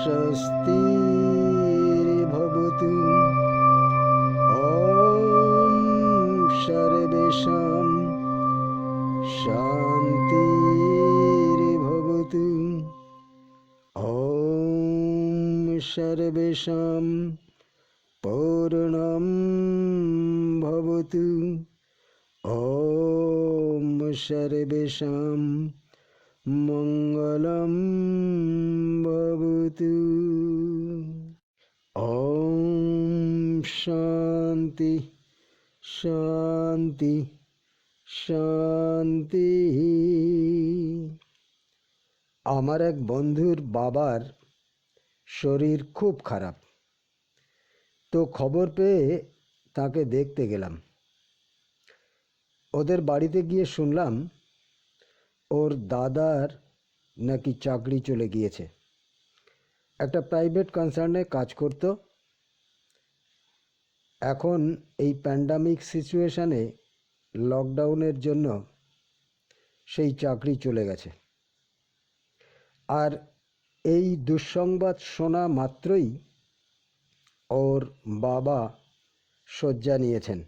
स्वस्तिर्भवतु ॐ सर्वेषां शान्तिर्भवतु ॐ सर्वेषां पूर्णं भवतु ॐ सर्वेषां मङ्गलं भवतु ॐ शान्ति শান্তি শান্তি আমার এক বন্ধুর বাবার শরীর খুব খারাপ তো খবর পেয়ে তাকে দেখতে গেলাম ওদের বাড়িতে গিয়ে শুনলাম ওর দাদার নাকি চাকরি চলে গিয়েছে। একটা প্রাইভেট কনসার্নে কাজ করতো। এখন এই প্যান্ডামিক সিচুয়েশানে লকডাউনের জন্য সেই চাকরি চলে গেছে। আর এই দুঃসংবাদ শোনা মাত্রই ওর বাবা শয্যা নিয়েছেন।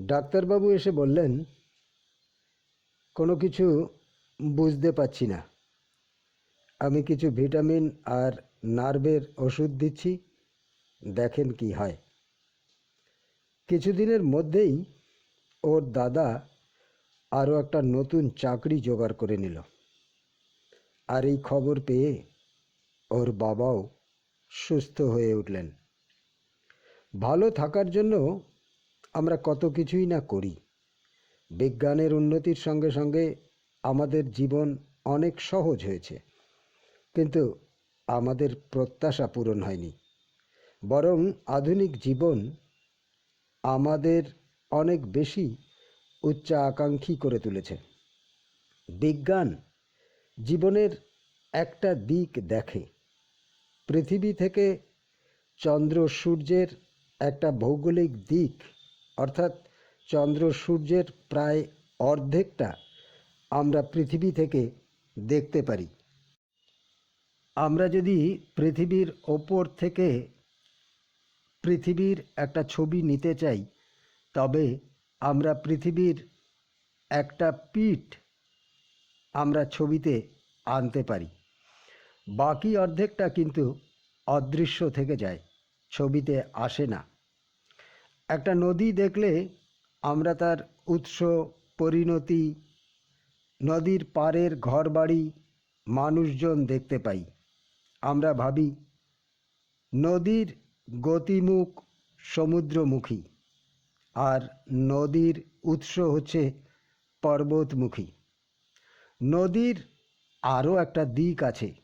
ডাক্তারবাবু এসে বললেন কোনো কিছু বুঝতে পারছি না। আমি কিছু ভিটামিন আর নার্ভের ওষুধ দিচ্ছি, দেখেন কি হয়। কিছুদিনের মধ্যেই ওর দাদা আরও একটা নতুন চাকরি জোগাড় করে নিল। আর এই খবর পেয়ে ওর বাবাও সুস্থ হয়ে উঠলেন। ভালো থাকার জন্য আমরা কত কিছুই না করি। বিজ্ঞানের উন্নতির সঙ্গে সঙ্গে আমাদের জীবন অনেক সহজ হয়েছে। কিন্তু আমাদের প্রত্যাশা পূরণ হয়নি। বরং আধুনিক জীবন আমাদের অনেক বেশি উচ্চ আকাঙ্ক্ষী করে তুলেছে। বিজ্ঞান জীবনের একটা দিক দেখে। পৃথিবী থেকে চন্দ্র সূর্যের একটা ভৌগোলিক দিক, অর্থাৎ চন্দ্র সূর্যের প্রায় অর্ধেকটা আমরা পৃথিবী থেকে দেখতে পারি। আমরা যদি পৃথিবীর ওপর থেকে পৃথিবীর একটা ছবি নিতে চাই, তবে আমরা পৃথিবীর একটা পিঠ আমরা ছবিতে আনতে পারি। বাকি অর্ধেকটা কিন্তু অদৃশ্য থেকে যায়, ছবিতে আসে না। একটা নদী দেখলে আমরা তার উৎস, পরিণতি, নদীর পাড়ের ঘরবাড়ি, মানুষজন দেখতে পাই। আমরা ভাবি, নদীর গতিমুখ সমুদ্রমুখী আর নদীর উৎস হচ্ছে পর্বতমুখী। নদীর আরও একটা দিক আছে,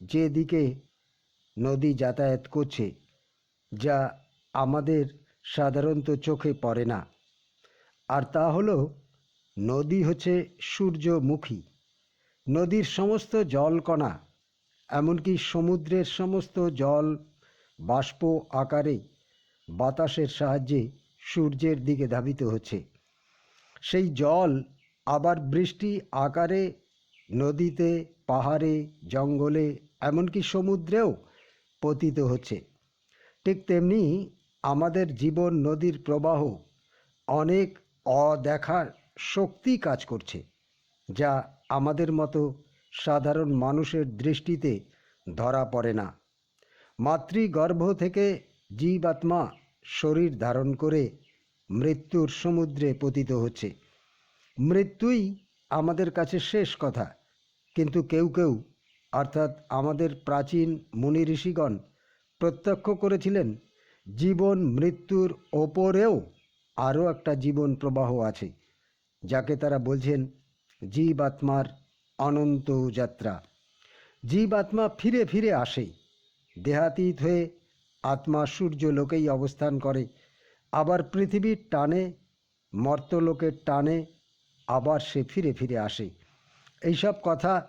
যে দিকে নদী যাতায়াত করছে, যা আমাদের সাধারণত চোখে পড়ে না। আর তা হলো, নদী হচ্ছে সূর্যমুখী। নদীর সমস্ত জলকণা, এমনকি সমুদ্রের সমস্ত জল, বাষ্প আকারে বাতাসের সাহায্যে সূর্যের দিকে ধাবিত হচ্ছে। সেই জল আবার বৃষ্টি আকারে, নদীতে, পাহাড়ে, জঙ্গলে, এমনকি সমুদ্রেও পতিত হচ্ছে। ঠিক তেমনি আমাদের জীবন নদীর প্রবাহ অনেক অদেখার শক্তি কাজ করছে, যা আমাদের মতো সাধারণ মানুষের দৃষ্টিতে ধরা পড়ে না। মাতৃগর্ভ থেকে জীবাত্মা শরীর ধারণ করে মৃত্যুর সমুদ্রে পতিত হচ্ছে। মৃত্যুই আমাদের কাছে শেষ কথা, কিন্তু কেউ কেউ, অর্থাৎ আমাদের প্রাচীন মুনি ঋষিগণ প্রত্যক্ষ করেছিলেন, জীবন মৃত্যুর ওপরেও আরও একটা জীবন প্রবাহ আছে, যাকে তারা বলছেন জীবাত্মার অনন্ত যাত্রা। জীব আত্মা ফিরে ফিরে আসে, দেহাতীত হয়ে আত্মা সূর্য লোকেই অবস্থান করে, আবার পৃথিবীর টানে, মর্তলোকের টানে আবার সে ফিরে ফিরে আসে। এইসব কথা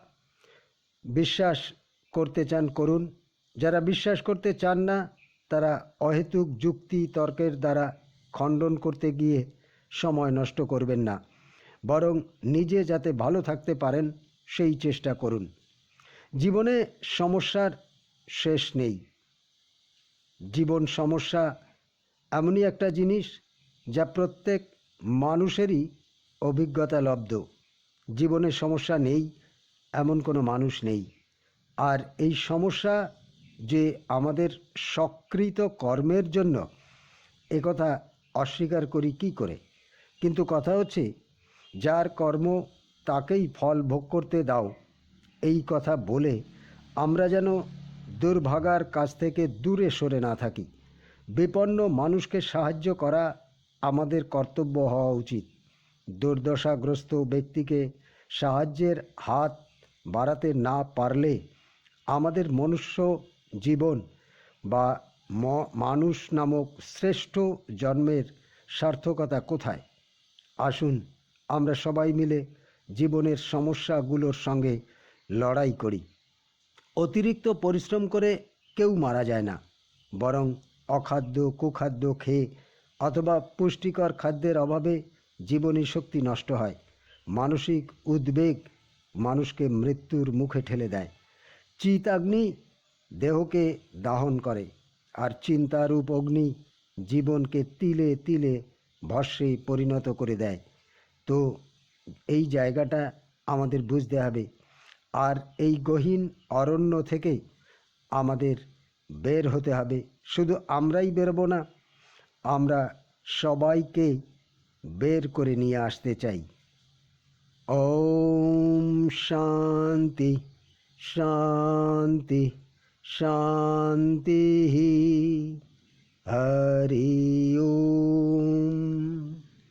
বিশ্বাস করতে চান করুন, যারা বিশ্বাস করতে চান না, তারা অহেতুক যুক্তি তর্কের দ্বারা খণ্ডন করতে গিয়ে সময় নষ্ট করবেন না। বরং নিজে যাতে ভালো থাকতে পারেন, সেই চেষ্টা করুন। জীবনে সমস্যার শেষ নেই। জীবন সমস্যা এমনই একটা জিনিস যা প্রত্যেক মানুষেরই অভিজ্ঞতা লব্ধ। জীবনে সমস্যা নেই, এমন কোনো মানুষ নেই। আর এই সমস্যা যে আমাদের সকৃত কর্মের জন্য একথা অস্বীকার করি কি করে? কিন্তু কথা হচ্ছে, যার কর্ম তাকেই ফল ভোগ করতে দাও। এই কথা বলে আমরা যেন দুর্ভাগার কাছ থেকে দূরে সরে না থাকি। বিপন্ন মানুষকে সাহায্য করা আমাদের কর্তব্য হওয়া উচিত। দুর্দশাগ্রস্ত ব্যক্তিকে সাহায্যের হাত বাড়াতে না পারলে আমাদের মনুষ্য জীবন বা মানুষ নামক শ্রেষ্ঠ জন্মের সার্থকতা কোথায়? আসুন আমরা সবাই মিলে জীবনের সমস্যাগুলোর সঙ্গে লড়াই করি। অতিরিক্ত পরিশ্রম করে কেউ মারা যায় না, বরং অখাদ্য, কুখাদ্য খেয়ে অথবা পুষ্টিকর খাদ্যের অভাবে জীবনী শক্তি নষ্ট হয়। মানসিক উদ্বেগ মানুষকে মৃত্যুর মুখে ঠেলে দেয়। চিতাগ্নি দেহকে দাহন করে। আর চিন্তারূপ অগ্নি জীবনকে তিলে তিলে ভস্যে পরিণত করে দেয়। তো এই জায়গাটা আমাদের বুঝতে হবে। আর এই গহীন অরণ্য থেকে আমাদের বের হতে হবে। শুধু আমরাই বেরোবো না, আমরা সবাইকে বের করে নিয়ে আসতে চাই। ওম শান্তি শান্তি। শান্তি হরি ওম